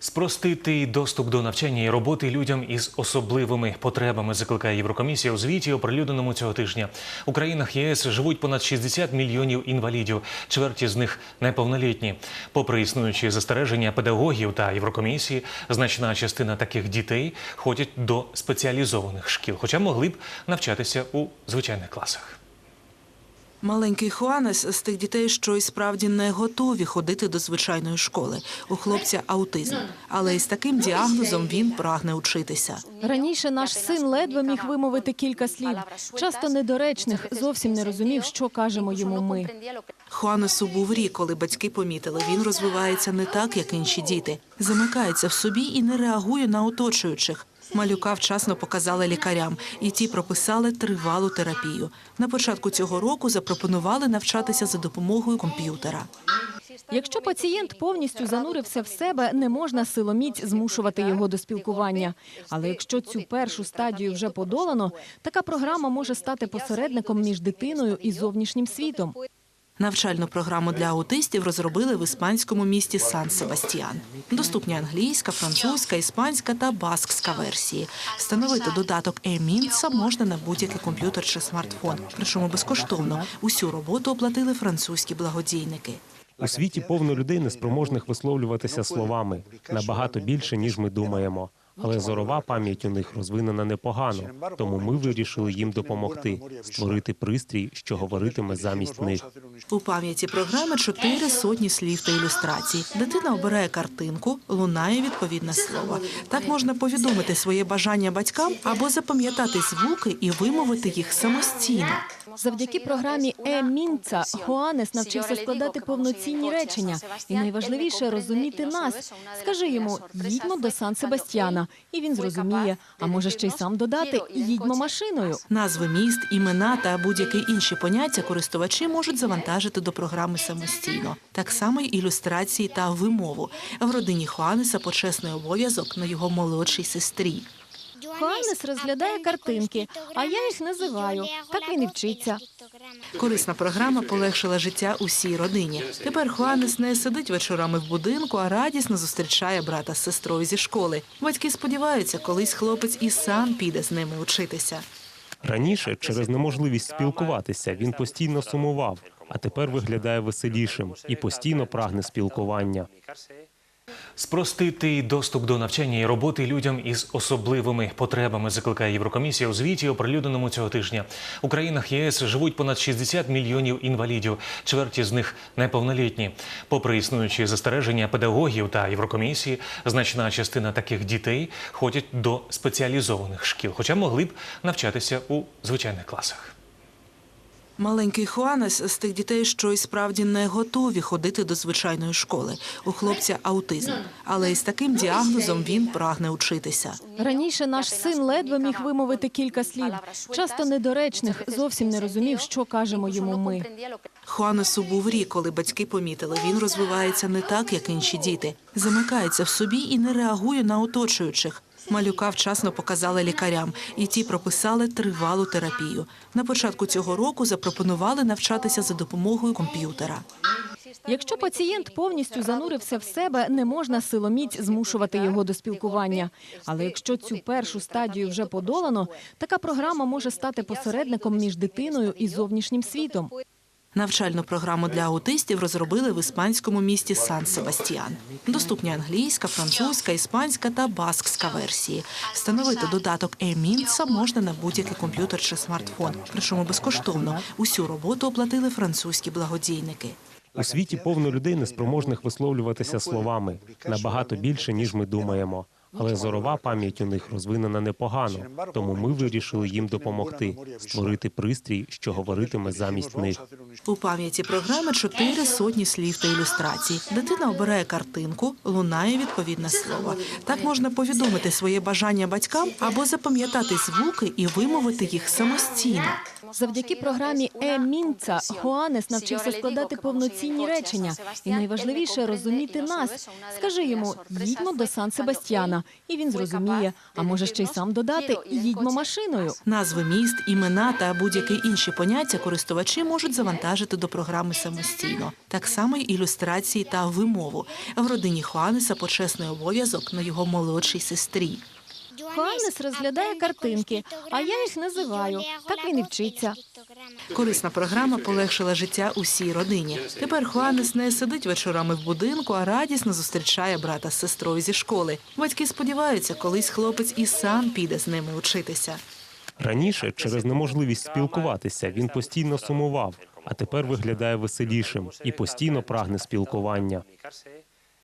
Спростити доступ до навчання і роботи людям із особливими потребами закликає Єврокомісія у звіті, оприлюдненому цього тижня. У країнах ЄС живуть понад 60 мільйонів інвалідів, чверті з них неповнолітні. Попри існуючі застереження педагогів та Єврокомісії, значна частина таких дітей ходять до спеціалізованих шкіл, хоча могли б навчатися у звичайних класах. Маленький Хуанес з тих дітей, що і справді не готові ходити до звичайної школи. У хлопця аутизм, але із таким діагнозом він прагне учитися. Раніше наш син ледве міг вимовити кілька слів, часто недоречних, зовсім не розумів, що кажемо йому ми. Хуанесу був рік, коли батьки помітили, він розвивається не так, як інші діти, замикається в собі і не реагує на оточуючих. Малюка вчасно показали лікарям, і ті прописали тривалу терапію. На початку цього року запропонували навчатися за допомогою комп'ютера. Якщо пацієнт повністю занурився в себе, не можна силоміць змушувати його до спілкування. Але якщо цю першу стадію вже подолано, така програма може стати посередником між дитиною і зовнішнім світом. Навчальну програму для аутистів розробили в іспанському місті Сан-Себастьян. Доступні англійська, французька, іспанська та баскська версії. Встановити додаток e можна на будь-який комп'ютер чи смартфон. Причому безкоштовно. Усю роботу оплатили французькі благодійники. У світі повно людей, неспроможних висловлюватися словами набагато більше, ніж ми думаємо. Але зорова пам'ять у них розвинена непогано, тому ми вирішили їм допомогти створити пристрій, що говоритиме замість них. У пам'яті програми чотири сотні слів та ілюстрацій. Дитина обирає картинку, лунає відповідне слово. Так можна повідомити своє бажання батькам або запам'ятати звуки і вимовити їх самостійно. Завдяки програмі «Е-Мінца» Хуанес навчився складати повноцінні речення. І найважливіше розуміти нас. Скажи йому їдьмо до Сан Себастьяна, і він зрозуміє. А може ще й сам додати їдьмо машиною. Назви міст, імена та будь-які інші поняття користувачі можуть завантажити до програми самостійно. Так само й ілюстрації та вимову. В родині Хуанеса почесний обов'язок на його молодшій сестрі. Хуанес розглядає картинки, а я їх називаю. Так він і вчиться. Корисна програма полегшила життя усій родині. Тепер Хуанес не сидить вечорами в будинку, а радісно зустрічає брата з сестрою зі школи. Батьки сподіваються, колись хлопець і сам піде з ними учитися. Раніше, через неможливість спілкуватися, він постійно сумував, а тепер виглядає веселішим і постійно прагне спілкування. Спростити доступ до навчання і роботи людям із особливими потребами закликає Єврокомісія у звіті, оприлюдненому цього тижня. У країнах ЄС живуть понад 60 мільйонів інвалідів, чверті з них неповнолітні. Попри існуючі застереження педагогів та Єврокомісії, значна частина таких дітей ходять до спеціалізованих шкіл, хоча могли б навчатися у звичайних класах. Маленький Хуанес з тих дітей, що і справді не готові ходити до звичайної школи. У хлопця аутизм, але із таким діагнозом він прагне учитися. Раніше наш син ледве міг вимовити кілька слів, часто недоречних, зовсім не розумів, що кажемо йому ми. Хуанесу був рік, коли батьки помітили, він розвивається не так, як інші діти, замикається в собі і не реагує на оточуючих. Малюка вчасно показали лікарям, і ті прописали тривалу терапію. На початку цього року запропонували навчатися за допомогою комп'ютера. Якщо пацієнт повністю занурився в себе, не можна силоміць змушувати його до спілкування. Але якщо цю першу стадію вже подолано, така програма може стати посередником між дитиною і зовнішнім світом. Навчальну програму для аутистів розробили в іспанському місті Сан-Себастьян. Доступні англійська, французька, іспанська та баскська версії. Встановити додаток e можна на будь-який комп'ютер чи смартфон. Причому безкоштовно. Усю роботу оплатили французькі благодійники. У світі повно людей, неспроможних висловлюватися словами набагато більше, ніж ми думаємо. Але зорова пам'ять у них розвинена непогано, тому ми вирішили їм допомогти створити пристрій, що говоритиме замість них. У пам'яті програми чотири сотні слів та ілюстрацій. Дитина обирає картинку, лунає відповідне слово. Так можна повідомити своє бажання батькам або запам'ятати звуки і вимовити їх самостійно. Завдяки програмі Е-Мінца Хоанес навчився складати повноцінні речення. І найважливіше розуміти нас. Скажи йому їдьмо до Сан Себастьяна, і він зрозуміє. А може ще й сам додати їдьмо машиною. Назви міст, імена та будь-які інші поняття користувачі можуть завантажити до програми самостійно. Так само й ілюстрації та вимову. В родині Хуанеса почесний обов'язок на його молодшій сестрі. Хоанес розглядає картинки, а я їх називаю. Так він і вчиться. Корисна програма полегшила життя усій родині. Тепер Хуанес не сидить вечорами в будинку, а радісно зустрічає брата з сестрою зі школи. Батьки сподіваються, колись хлопець і сам піде з ними учитися. Раніше, через неможливість спілкуватися, він постійно сумував, а тепер виглядає веселішим і постійно прагне спілкування.